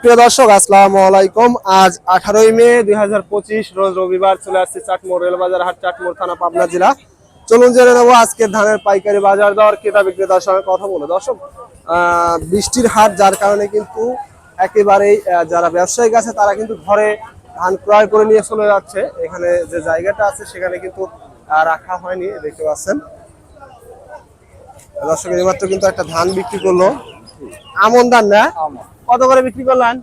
প্রিয় দর্শক, আসসালামু আলাইকুম। আজ আঠারোই মে দুই রোজ রবিবার চলে আসছে চাটমোড় রেলবাজার হাট চাটমোড় থানা, পাবনা জেলা। চলুন জেনে নেব আজকের ধানের পাইকারি বাজার দর, ক্রেতা বিক্রেতার সঙ্গে কথা বলে দর্শক বৃষ্টির হাট যার কারণে কিন্তু একেবারেই যারা ব্যবসায়িক আছে, তারা কিন্তু ঘরে ধান ক্রয় করে নিয়ে চলে যাচ্ছে। এখানে যে জায়গাটা আছে, সেখানে কিন্তু রাখা হয়নি, দেখতে পাচ্ছেন। দর্শক, এইমাত্র কিন্তু একটা ধান বিক্রি করল। আমন ধান না? কত করে বিক্রি করলেন?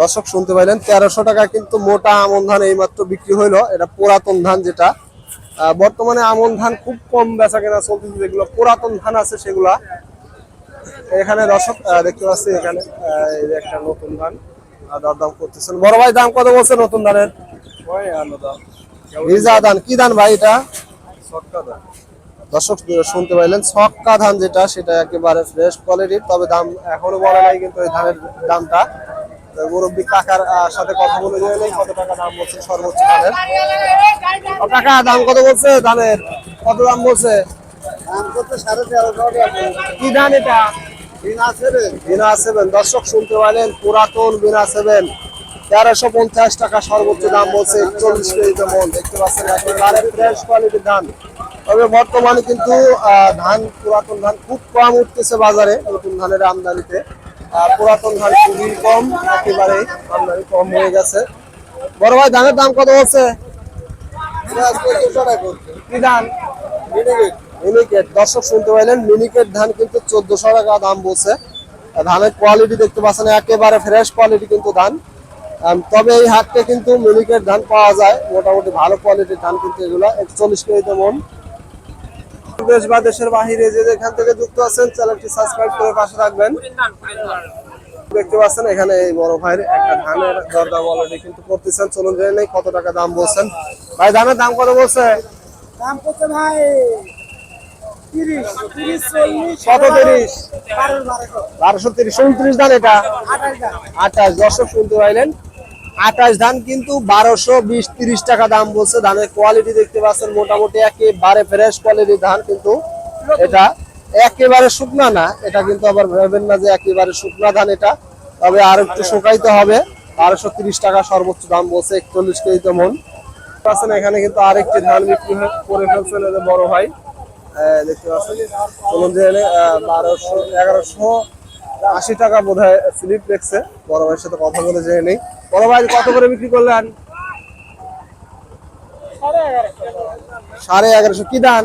দর্শক শুনতে পাইলেন তেরোশো টাকা কিন্তু মোটা আমন ধান এইমাত্র বিক্রি হইল। এটা পুরাতন ধান যেটা। বর্তমানে আমন ধান খুব কম বেচা কেনা চলতেছে। যেগুলো পুরাতন ধান আছে সেগুলা। এখানে দর্শক দেখতে পাচ্ছি এখানে এই একটা নতুন ধান। দরদাম করতেছেন। বড় ভাই দাম কত বলছে নতুন ধানের? ভিজা ধান। কি ধান ভাই এটা? দর্শক শুনতে পাইলেন ছক্কা ধান যেটা সেটা একেবারে ফ্রেশ কোয়ালিটির তবে দাম এখনও বলা নাই কিন্তু এই ধানের দামটা। মুরব্বী কাকার সাথে কথা বলে কত টাকা দাম বলছে সর্বোচ্চ ধানের? কাকা দাম কত বলছে ধানের? কত দাম বলছে? কি ধান এটা? বিনা সেভেন। দর্শক শুনতে পাইলেন পুরাতন বিনা সেভেন। তেরোশো পঞ্চাশ টাকা সর্বোচ্চ দাম বলছে চল্লিশ কেজিতে মন। দেখতে পাচ্ছেন একেবারে ফ্রেশ কোয়ালিটির ধান। তবে বর্তমানে কিন্তু আহ, ধান পুরাতন ধান খুব কম উঠতেছে বাজারে নতুন ধানের আমদানিতে। পুরাতন ধান খুবই কম একেবারে আমদানি কম হয়ে গেছে। বড় ভাই ধানের দাম কত কি ধান? মিনিকেট দর্শক শুনতে পাইলেন মিনিকেট ধান কিন্তু চোদ্দশো টাকা দাম বলছে। ধানের কোয়ালিটি দেখতে পাচ্ছেন একেবারে ফ্রেশ কোয়ালিটি কিন্তু ধান। তবে এই হাটে কিন্তু মিনিকেট ধান পাওয়া যায়। মোটামুটি ভালো কোয়ালিটির ধান কিন্তু এগুলো। একচল্লিশ কেজিতে মন। দেশ বা দেশের বাহিরে যে যেখান থেকে যুক্ত আছেন চ্যানেলটি সাবস্ক্রাইব করে পাশে রাখবেন দেখতে পাচ্ছেন এখানে এই বড় ভাইয়ের একটা ধানের দরদাম অলরেডি কিন্তু করতেছেন। চলুন জেনে নেই কত টাকা দাম বলছেন। ভাই ধানের দাম কত বলছে? দাম কত ভাই তিরিশ কত বারোশো তিরিশ উনত্রিশ ধান এটা? আঠাশ দর্শক শুনতে পাইলেন। আঠাশ ধান কিন্তু বারোশো বিশ তিরিশ টাকা দাম বলছে। ধানের কোয়ালিটি দেখতে পাচ্ছেন, মোটামুটি একেবারে ফ্রেশ কোয়ালিটির ধান কিন্তু এটা একেবারে শুকনা না। এটা কিন্তু আবার ভেবেন না যে একেবারে শুকনা ধান এটা। তবে আর একটু শুকাইতে হবে। বারোশো তিরিশ টাকা সর্বোচ্চ দাম বলছে, একচল্লিশ কেজিতে মন। পাচ্ছেন, এখানে কিন্তু আরেকটি ধান বিক্রি করে ফেলছেন বড় ভাই। দেখতে পাচ্ছেন। বারোশো, এগারোশো আশি টাকা বোধ হয় স্লিপ লেখছে বড় ভাইয়ের সাথে কথা বলে জেনে নেই। বড় ভাই, কত করে বিক্রি করলেন? সাড়ে এগারোশো। কি ধান?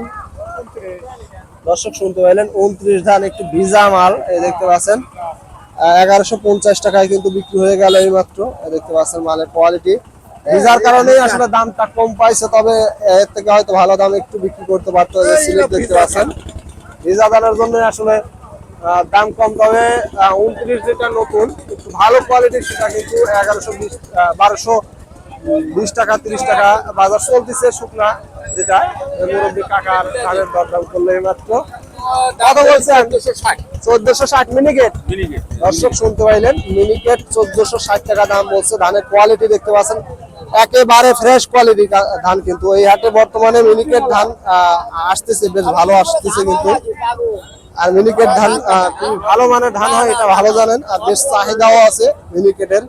দর্শক শুনতে পাইলেন, উনত্রিশ ধান একটু ভিজা মাল এই দেখতে পাচ্ছেন। এগারোশো পঞ্চাশ টাকায় কিন্তু বিক্রি হয়ে গেল এই মাত্র দেখতে পাচ্ছেন মালের কোয়ালিটি ভিজার কারণে আসলে দামটা কম পাইছে, তবে এর থেকে হয়তো ভালো দাম একটু বিক্রি করতে পারতো। দেখতে পাচ্ছেন। ভিজা ধানের জন্য আসলে দাম কম তবে উনত্রিশ যেটা নতুন একটু ভালো কোয়ালিটির সেটা কিন্তু এগারোশো বিশ বারোশো বিশ টাকা তিরিশ টাকা বাজার চলতেছে শুকনা যেটা। মুরব্বী কাকার ধানের দরদাম করলে এই মাত্র। কত বলছেন? চোদ্দশো ষাট মিনিকেট। দর্শক শুনতে পাইলেন মিনিকেট চোদ্দশো ষাট টাকা দাম বলছে। ধানের কোয়ালিটি দেখতে পাচ্ছেন একেবারে ফ্রেশ কোয়ালিটি ধান কিন্তু। এই হাটে বর্তমানে মিনিকেট ধান আসতেছে বেশ ভালো আসতেছে কিন্তু। আর মিনিকেট ধান খুবই ভালো মানের ধান হয়, এটা ভালো জানেন। আর বেশ চাহিদাও আছে মিনিকেটের।